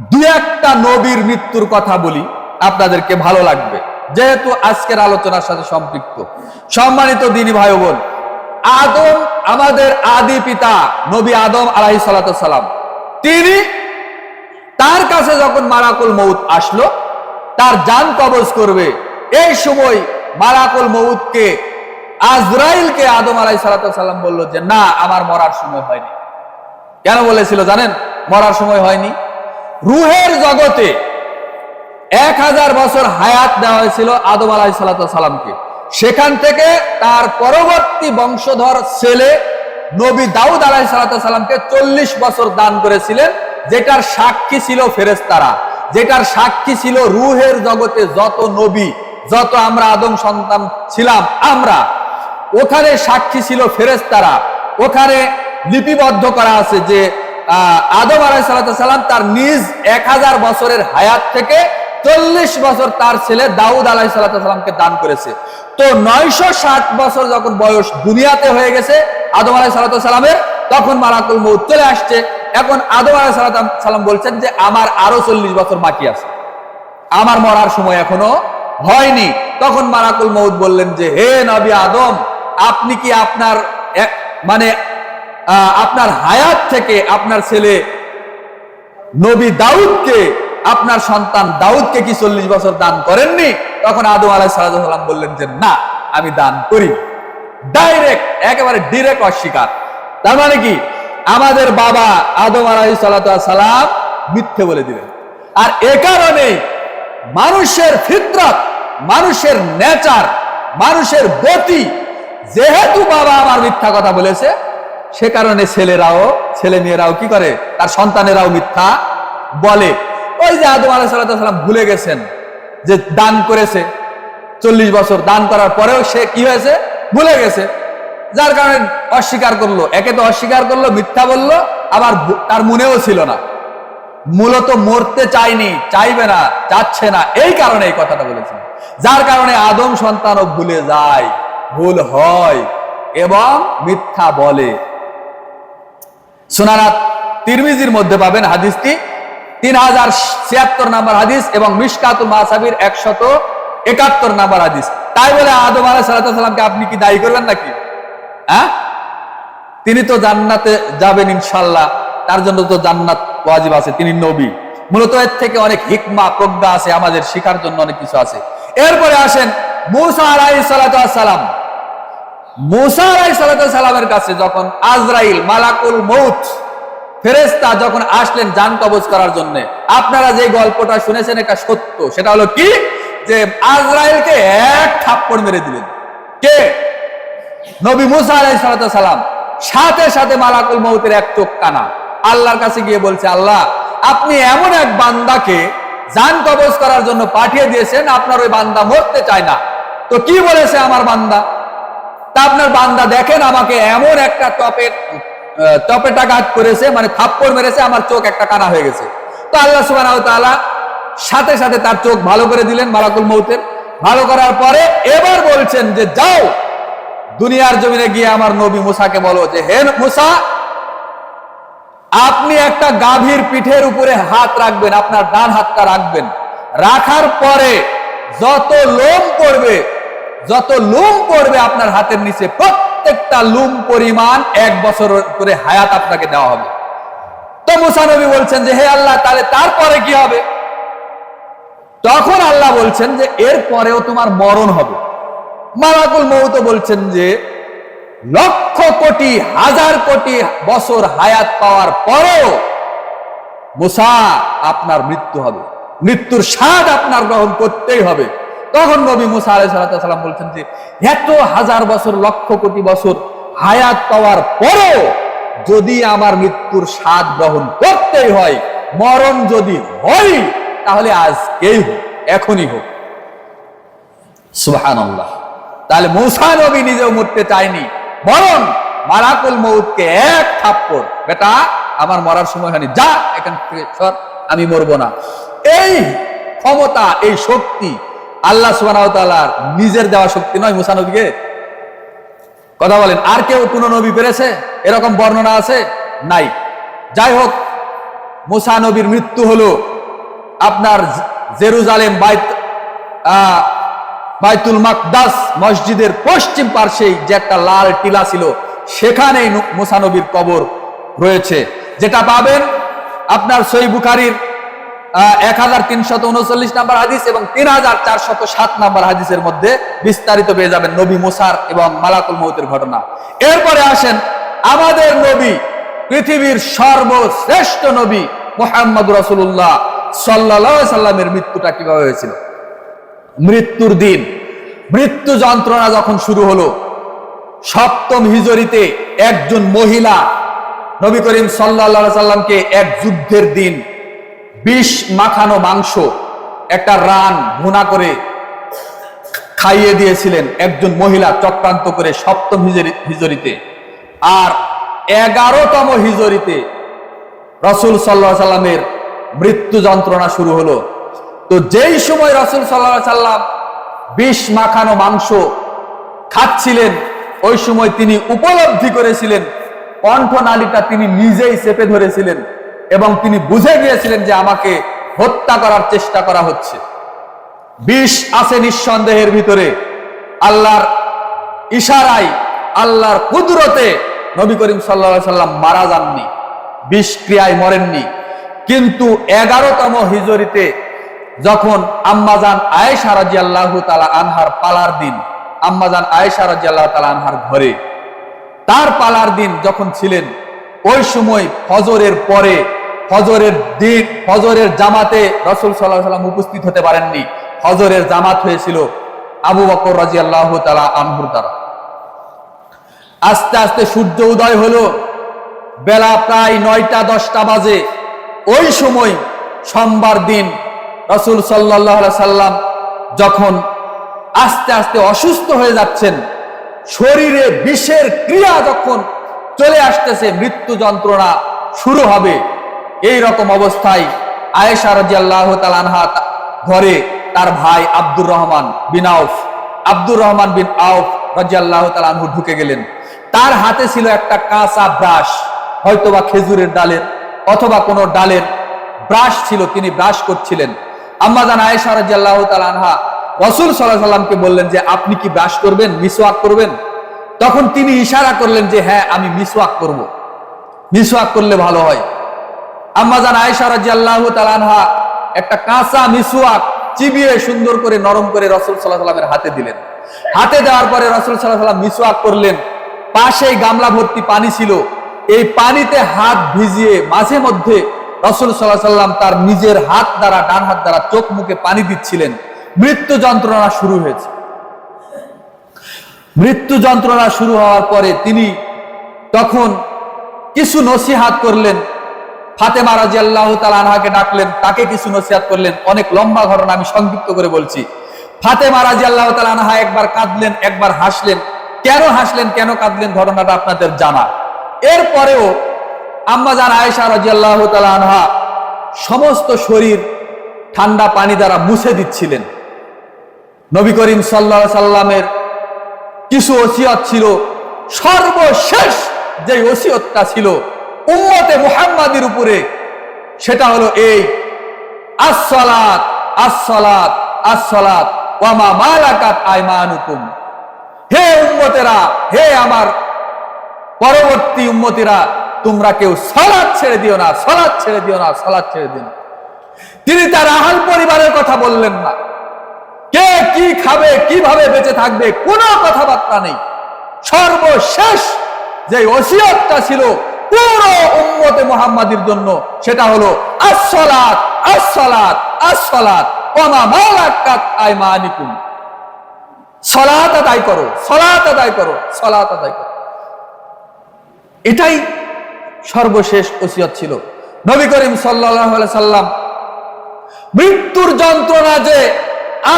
দু একটা নবীর মৃত্যুর কথা বলি, আপনাদেরকে ভালো লাগবে। যেহেতু আজকের আলোচনার সাথে সম্পৃক্ত। সম্মানিত দিনী ভাই বোন আদম আমাদের আদি পিতা, নবী আদম আলাহি সালাম। তিনি তার কাছে যখন মারাকুল মৌত আসলো, তার যান কবজ করবে। এই সময় মারাকুল মৌতকে আজরাইলকে আদম আলাই সালাম বলল যে, না, আমার মরার সময় হয়নি। কেন বলেছিল জানেন? মরার সময় হয়নি। রুহের জগতে এক হাজার বছর হায়াত দেওয়া হয়েছিল আদম আলাই সালামকে। সেখান থেকে তার পরবর্তী বংশধর ছেলে নবী দাউদ আলাই সালামকে চল্লিশ বছর দান করেছিলেন, যেটার সাক্ষী ছিল ফেরেস্তারা যেটার সাক্ষী ছিল রুহের জগতে যত নবী, যত আমরা আদম সন্তান ছিলাম, আমরা। ওখানে সাক্ষী ছিল ফেরেস্তারা ওখানে লিপিবদ্ধ করা আছে যে আদম আলাই তার নিজ এক হাজার বছরের হায়াত থেকে চল্লিশ বছর তার ছেলে দাউদ আলাই সালামকে দান করেছে। তো নয়শো ষাট বছর যখন বয়স দুনিয়াতে হয়ে গেছে আদম আলাই সালামের, তখন মারাকুল মৌত চলে আসছে। এখন আদম আলাই সালাম বলছেন যে, আমার আরও চল্লিশ বছর বাকি আছে। আমার মরার সময় এখনও হয়নি। তখন মারাকুল মৌদ বললেন যে, হে নবী আদম, আপনি কি আপনার মানে আপনার হায়াত থেকে আপনার ছেলে নবী দাউদকে, আপনার সন্তান দাউদকে কি চল্লিশ বছর দান করেননি? তখন আদম আলাহ সালাম বললেন যে, না, আমি দান করি ডাইরেক্ট একেবারে ডিরেক্ট অস্বীকার। তার মানে কি? আমাদের বাবা আদম আলাহি সালাম মিথ্যে বলে দিলেন। আর এ কারণেই মানুষের ফিতরত, মানুষের নেচার, মানুষের গতি, যেহেতু বাবা আমার মিথ্যা কথা বলেছে সে কারণে ছেলেরাও, ছেলে মেয়েরাও কি করে? তার সন্তানেরাও মিথ্যা বলে। ওই যে আদম আলাহাম ভুলে গেছেন যে দান করেছে। চল্লিশ বছর দান করার পরেও সে কি হয়েছে? ভুলে গেছে। যার কারণে অস্বীকার করল। একে তো অস্বীকার করল, মিথ্যা বলল, আবার তার মনেও ছিল না। মূলত মরতে চায়নি, চাইবে না, চাচ্ছে না। এই কারণে এই কথাটা বলেছেন। যার কারণে আদম সন্তানও ভুলে যায়, ভুল হয় এবং মিথ্যা বলে। সোনারাত তিরমিজির মধ্যে পাবেন হাদিসটি। তিন হাজার ছিয়াত্তর নাম্বার হাদিস এবং মিসকাতুল মাসাবির একশত একাত্তর নাম্বার হাদিস। তাই বলে আদম আলাহ সালামকে আপনি কি দায়ী করবেন নাকি? হ্যাঁ? তিনি তো জান্নাতে যাবেন ইনশাল্লাহ তার জন্য তো জান্নাত ওয়াজিব আছে। তিনি নবী। মূলত এর থেকে অনেক হিকমা, প্রজ্ঞা আছে আমাদের, শিখার জন্য অনেক কিছু আছে। এরপরে আসেন মুসা আলাই সালাম। মুসা আলাই সালামের কাছে যখন আজরাইল, মালাকুল মৌত ফেরেস্তা যখন আসলেন যান কবজ করার জন্য, আপনারা যে গল্পটা শুনেছেন এটা সত্য। সেটা হলো কি? যে আজরাইলকে এক থাপ্পড় মেরে দিলেন। কে? নবী মুসা আলাই সালাম। সাথে সাথে মালাকুল মৌতের এক চোখ কানা। আল্লাহর কাছে গিয়ে বলছে, আল্লাহ, আপনি এমন এক বান্দাকে যান কবজ করার জন্য পাঠিয়ে দিয়েছেন, আপনার ওই বান্দা মরতে চায় না। তো কি বলেছে আমার বান্দা? তা আপনার বান্দা দেখেন, আমাকে এমন একটা টপের টপেটাঘাত করেছে মানে থাপ্পড় মেরেছে, আমার চোখ একটা কানা হয়ে গেছে। তো আল্লাহ তাআলা সাথে সাথে তার চোখ ভালো করে দিলেন মালাকুল মৌতের ভালো করার পরে এবার বলছেন যে, যাও, দুনিয়ার জমিনে গিয়ে আমার নবী মুসাকে বলো যে, হে মুসা, আপনি একটা গাভীর পিঠের উপরে হাত রাখবেন, আপনার ডান হাতটা রাখবেন। রাখার পরে যত লোম পড়বে যত লোম পড়বে আপনার হাতের নিচে, প্রত্যেকটা লুম পরিমাণ এক বছর করে হায়াত আপনাকে দেওয়া হবে। তো মুসা নবী বলছেন যে, হে আল্লাহ, তাহলে তারপরে কি হবে? তখন আল্লাহ বলছেন যে, এর পরেও তোমার মরণ হবে। মালাকুল মৌত বলছেন যে, লক্ষ কোটি, হাজার কোটি বছর হায়াত পাওয়ার পরেও মুসা আপনার মৃত্যু হবে। মৃত্যুর স্বাদ আপনার গ্রহণ করতেই হবে। তখন নবী মুসা আলাই সাল্লাম বলছেন যে, এত হাজার বছর, লক্ষ কোটি বছর হায়াত পাওয়ার পরেও যদি আমার মৃত্যুর স্বাদ গ্রহণ করতেই হয়, মরণ যদি হয়, তাহলে আজকেই হোক, এখনই হোক। সুবহান তাহলে মৌসা নবী নিজেও মরতে চায়নি। বরং মারাকুল মৌতকে এক থাপ্পড়, বেটা, আমার মরার সময় হয়নি, যা, এখান থেকে আমি মরবো না। এই ক্ষমতা, এই শক্তি আল্লাহ তাআলার নিজের দেওয়া শক্তি নয় মুসা নবীকে। কথা বলেন, আর কেউ কোন নবী পেরেছে? এরকম বর্ণনা আছে? নাই। যাই হোক মুসা নবীর মৃত্যু হলো আপনার জেরুজালেম বাইত বাইতুল মাকদাস মসজিদের পশ্চিম পার্শ্বেই যে একটা লাল টিলা ছিল, সেখানেই মুসানবীর কবর রয়েছে। যেটা পাবেন আপনার সই বুখারির এক হাজার তিনশত উনচল্লিশ নাম্বার হাদিস এবং তিন হাজার চারশত সাত নাম্বার হাদিসের মধ্যে বিস্তারিত পেয়ে যাবেন নবী মুসার এবং মালাকুল মৌতের ঘটনা। এরপরে আসেন আমাদের নবী, পৃথিবীর সর্বশ্রেষ্ঠ নবী মোহাম্মদ রসুল্লাহ সাল্লাহ সাল্লামের মৃত্যুটা কীভাবে হয়েছিল? মৃত্যুর দিন, মৃত্যু যন্ত্রণা যখন শুরু হলো, সপ্তম হিজরিতে একজন মহিলা নবী করিম সাল্লা সাল্লামকে এক যুদ্ধের দিন বিষ, মাখানো মাংস, একটা রান ভুনা করে খাইয়ে দিয়েছিলেন একজন মহিলা চক্রান্ত করে সপ্তম হিজরি- হিজরিতে। আর এগারোতম হিজরিতে রসুল সাল্লাহ সাল্লামের মৃত্যু যন্ত্রণা শুরু হলো। তো যেই সময় রসুল সাল্লাহ সাল্লাম বিষ, মাখানো মাংস খাচ্ছিলেন, ওই সময় তিনি উপলব্ধি করেছিলেন, কণ্ঠনালীটা তিনি নিজেই চেপে ধরেছিলেন। এবং তিনি বুঝে গিয়েছিলেন যে আমাকে হত্যা করার চেষ্টা করা হচ্ছে। বিষ আছে নিঃসন্দেহের ভিতরে। আল্লাহর ইশারায়, আল্লাহর কুদরতে নবী করিম সাল্লা সাল্লাম মারা যাননি বিষক্রিয়ায় মরেননি। কিন্তু এগারোতম হিজরিতে যখন আম্মাজান আয়েশা রাজি আল্লাহ তালা আনহার পালার দিন, আম্মাজান আয়েশা রাজি আল্লাহ তালা আনহার ঘরে, তার পালার দিন যখন ছিলেন, ওই সময় ফজরের পরে ফজরের দিন হজরের জামাতে রসুল সাল্লাহ সাল্লাম উপস্থিত হতে পারেননি। ফজরের জামাত হয়েছিল আবু বকর রাজি আল্লাহ তালা আনহুর দ্বারা। আস্তে আস্তে সূর্য উদয় হলো, বেলা প্রায় নয়টা দশটা বাজে। ওই সময় সোমবার দিন রসুল সাল্লাহ সাল্লাম যখন আস্তে আস্তে অসুস্থ হয়ে যাচ্ছেন, শরীরে বিষের ক্রিয়া যখন চলে আসতেছে, মৃত্যু যন্ত্রণা শুরু হবে। এই রকম অবস্থায় আয়েশা রাজিয়াল্লাহ তালানহা ঘরে তার ভাই আব্দুর রহমান বিন আউফ আব্দুর রহমান বিন আউফ রাজিয়াল্লাহ তালানহু ঢুকে গেলেন। তার হাতে ছিল একটা কাঁচা ব্রাশ, হয়তোবা খেজুরের ডালের অথবা কোনো ডালের ব্রাশ ছিল, তিনি ব্রাশ করছিলেন। আম্মাজান আয়েশা রাজিয়াল্লাহ তালানহা রসুল সাল্লাহ সাল্লামকে বললেন যে, আপনি কি ব্রাশ করবেন, মিসওয়াক করবেন? তখন তিনি ইশারা করলেন যে হ্যাঁ আমি মিসওয়াক করব। মিসওয়াক করলে ভালো হয়। আম্মাজান আয়েশা রাজিয়াল্লাহ তালানহা একটা কাঁচা মিসওয়াক চিবিয়ে সুন্দর করে নরম করে রসুল সাল্লাহ সাল্লামের হাতে দিলেন। হাতে দেওয়ার পরে রসুল সাল্লাহ সাল্লাম মিসওয়াক করলেন। পাশেই গামলা ভর্তি পানি ছিল। এই পানিতে হাত ভিজিয়ে মাঝে মধ্যে রসুল সাল্লাহ সাল্লাম তার নিজের হাত দ্বারা, ডান হাত দ্বারা চোখ মুখে পানি দিচ্ছিলেন। মৃত্যু যন্ত্রণা শুরু হয়েছে। মৃত্যু যন্ত্রণা শুরু হওয়ার পরে তিনি তখন কিছু নসিহাত করলেন। ফাতেমা রাজি আল্লাহ আনহাকে ডাকলেন, তাকে কিছু নসিহাত করলেন। অনেক লম্বা ঘটনা আমি সংক্ষিপ্ত করে বলছি। ফাতেমা রাজি আল্লাহ আনহা একবার কাঁদলেন, একবার হাসলেন। কেন হাসলেন, কেন কাঁদলেন, ঘটনাটা আপনাদের জানা। এরপরেও আম্মা জান আয়েশা রাজি আল্লাহ আনহা সমস্ত শরীর ঠান্ডা পানি দ্বারা মুছে দিচ্ছিলেন। নবী করিম সাল্লা সাল্লামের কিছু ওসিয়ত ছিল। সর্বশেষ যে ওসিয়তটা ছিল উম্মতে মুহাম্মাদের উপরে, সেটা হলো এই, আসসালাত আসসালাত আসসালাত, ওয়ামা মালাকাত আইমানুকুম। হে উম্মতেরা, হে আমার পরবর্তী উম্মতিরা, তোমরা কেউ সলাদ ছেড়ে দিও না, সলাদ ছেড়ে দিও না, সলাদ ছেড়ে দিও না। তিনি তার আহাল পরিবারের কথা বললেন না। কে কি খাবে, কীভাবে বেঁচে থাকবে, কোনো কথাবার্তা নেই। সর্বশেষ যে ওসিয়তটা ছিল পুরো উম্মতে মুহাম্মাদির জন্য সেটা হলো আসসালাত আসসালাত আসসালাত। মালাকাত আইমানিকুম। আদায় করো আদায় করো আদায় করো। এটাই সর্বশেষ ওসিয়ত ছিল। নবী করিম সাল্লাল্লাহু আলাইহি সাল্লাম মৃত্যুর যন্ত্রণা যে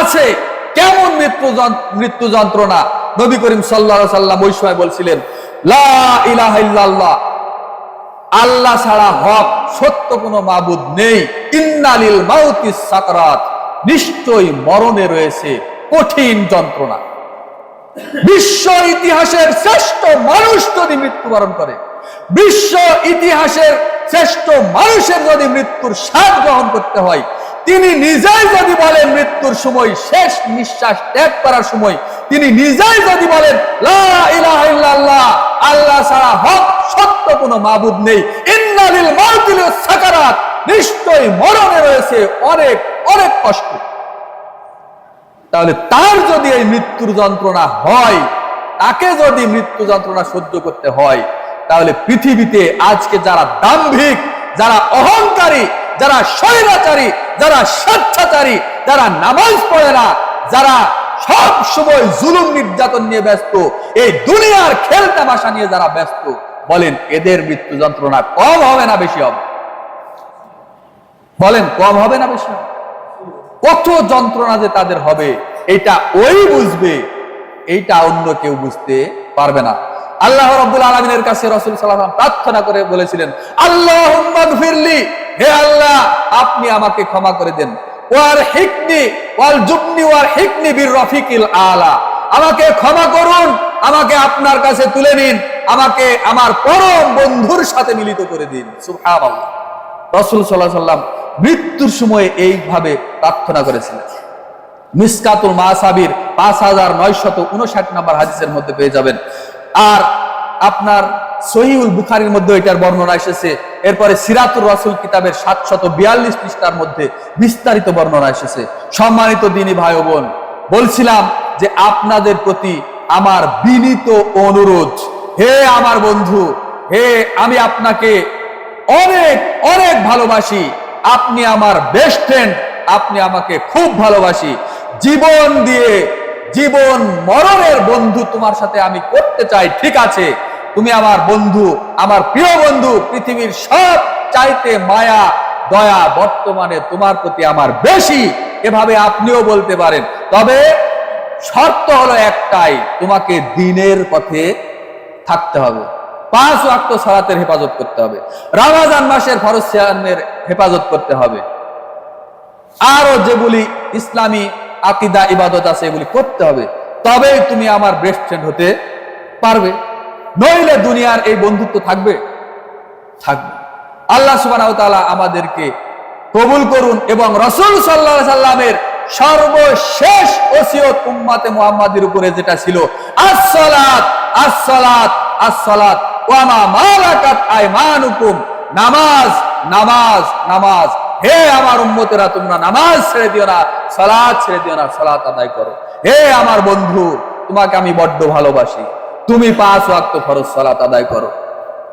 আছে, কেমন মৃত্যু মৃত্যু যন্ত্রণা? নবী করিম সাল্লাহ সাল্লাম ওই সময় বলছিলেন, লা ইলাহা ইল্লাল্লাহ। আল্লাহ ছাড়া হক, সত্য কোনো মাবুদ নেই। ইন্নালিল মাউতি সাকরাত নিশ্চয় মরণে রয়েছে কঠিন যন্ত্রণা। বিশ্ব ইতিহাসের শ্রেষ্ঠ মানুষ যদি মৃত্যুবরণ করে, বিশ্ব ইতিহাসের শ্রেষ্ঠ মানুষের যদি মৃত্যুর স্বাদ গ্রহণ করতে হয় তিনি নিজেই যদি বলেন মৃত্যুর সময়, শেষ নিঃশ্বাস ত্যাগ করার সময়, তিনি নিজেই যদি বলেন আল্লাহ ছাড়া হক, সত্য কোনো মাবুদ নেই। ইন্নালিল মাউতিল সাকারাত। নিশ্চয়ই মরণে রয়েছে অনেক অনেক কষ্ট। তাহলে তার যদি এই মৃত্যুর যন্ত্রণা হয়, তাকে যদি মৃত্যু যন্ত্রণা সহ্য করতে হয়, তাহলে পৃথিবীতে আজকে যারা দাম্ভিক, যারা অহংকারী, যারা স্বৈরাচারী যারা স্বেচ্ছাচারী, যারা নামাজ পড়ে না, যারা সব সময় জুলুম নির্যাতন নিয়ে ব্যস্ত, এই দুনিয়ার খেল তামাশা নিয়ে যারা ব্যস্ত, বলেন এদের মৃত্যু যন্ত্রণা কম হবে না বেশি হবে? বলেন কম হবে না বেশি হবে? কত যন্ত্রণা যে তাদের হবে, এটা ওই বুঝবে, এইটা অন্য কেউ বুঝতে পারবে না। আল্লাহ রব্বুল আলমিনের কাছে রসুল সাল্লাম প্রার্থনা করে বলেছিলেন আল্লাহ ফিরলি হে আল্লাহ, আপনি আমাকে ক্ষমা করে দেন। ওয়ার হিকনি ওয়াল জুবনি ওয়ার হিকনি বীর রফিকিল আলা। আমাকে ক্ষমা করুন, আমাকে আপনার কাছে তুলে নিন, আমাকে আমার পরম বন্ধুর সাথে মিলিত করে দিন। রসুল সাল্লাহ সাল্লাম মৃত্যুর সময় এইভাবে প্রার্থনা করেছিলেন। মিসকাতুল মাসাবির পাঁচ হাজার নয়শত উনষাট নম্বর হাদিসের মধ্যে পেয়ে যাবেন। আর আপনার সহিউল বুখারির মধ্যে এটার বর্ণনা এসেছে। এরপরে সিরাতুর রসুল কিতাবের সাতশত বিয়াল্লিশ পৃষ্ঠার মধ্যে বিস্তারিত বর্ণনা এসেছে। সম্মানিত দিনী ভাই বোন, বলছিলাম যে আপনাদের প্রতি আমার বিনীত অনুরোধ, হে আমার বন্ধু, হে আমি আপনাকে অনেক অনেক ভালোবাসি। আপনি আমার বেস্ট ফ্রেন্ড আপনি আমাকে খুব ভালোবাসি। জীবন দিয়ে জীবন মরণের বন্ধু তোমার সাথে আমি করতে চাই, ঠিক আছে। তুমি আমার বন্ধু, আমার প্রিয় বন্ধু, পৃথিবীর সব চাইতে মায়া, দয়া বর্তমানে তোমার প্রতি আমার বেশি। এভাবে আপনিও বলতে পারেন। তবে শর্ত হলো একটাই, তোমাকে দিনের পথে থাকতে হবে। পাঁচ ওয়াক্ত সালাতের হেফাজত করতে হবে। রামাজান মাসের ফরজ হেফাজত করতে হবে। আরও যেগুলি ইসলামী আকিদা, ইবাদত আছে, এগুলি করতে হবে। তবেই তুমি আমার বেস্ট ফ্রেন্ড হতে পারবে। নইলে দুনিয়ার এই বন্ধুত্ব থাকবে? থাকবে। আল্লাহ তাআলা আমাদেরকে কবুল করুন এবং রসুল সাল্লাহ সাল্লামের সর্বশেষ ওসিয়ত উম্মাতে মুহাম্মাদের উপরে যেটা ছিল, আসসালাত আসসালাত আসসালাত ওয়ামা মালাকাত আইমানুকুম, নামাজ নামাজ নামাজ। হে আমার উম্মতেরা, তোমরা নামাজ ছেড়ে দিও না, সালাত ছেড়ে দিও না, সালাত আদায় করো। হে আমার বন্ধু, তোমাকে আমি বড্ড ভালোবাসি। তুমি পাঁচ ওয়াক্ত ফরজ সালাত আদায় করো।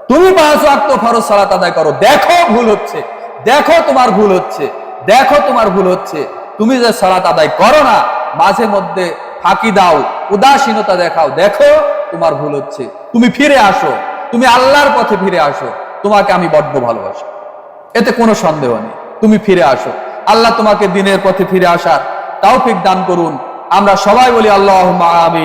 তুমি পাঁচ ওয়াক্ত ফরজ সালাত আদায় করো। দেখো ভুল হচ্ছে। দেখো তোমার ভুল হচ্ছে। দেখো তোমার ভুল হচ্ছে। তুমি যে সালাত আদায় করো না, মাঝে মধ্যে ফাঁকি দাও, উদাসীনতা দেখাও। দেখো তোমার ভুল হচ্ছে। তুমি ফিরে আসো। তুমি আল্লাহর পথে ফিরে আসো। তোমাকে আমি বড্ড ভালোবাসি। এতে কোনো সন্দেহ নেই। তুমি ফিরে আসো। আল্লাহ তোমাকে দিনের পথে ফিরে আসার তাও দান করুন। আমরা সবাই বলি আল্লাহ আমিন।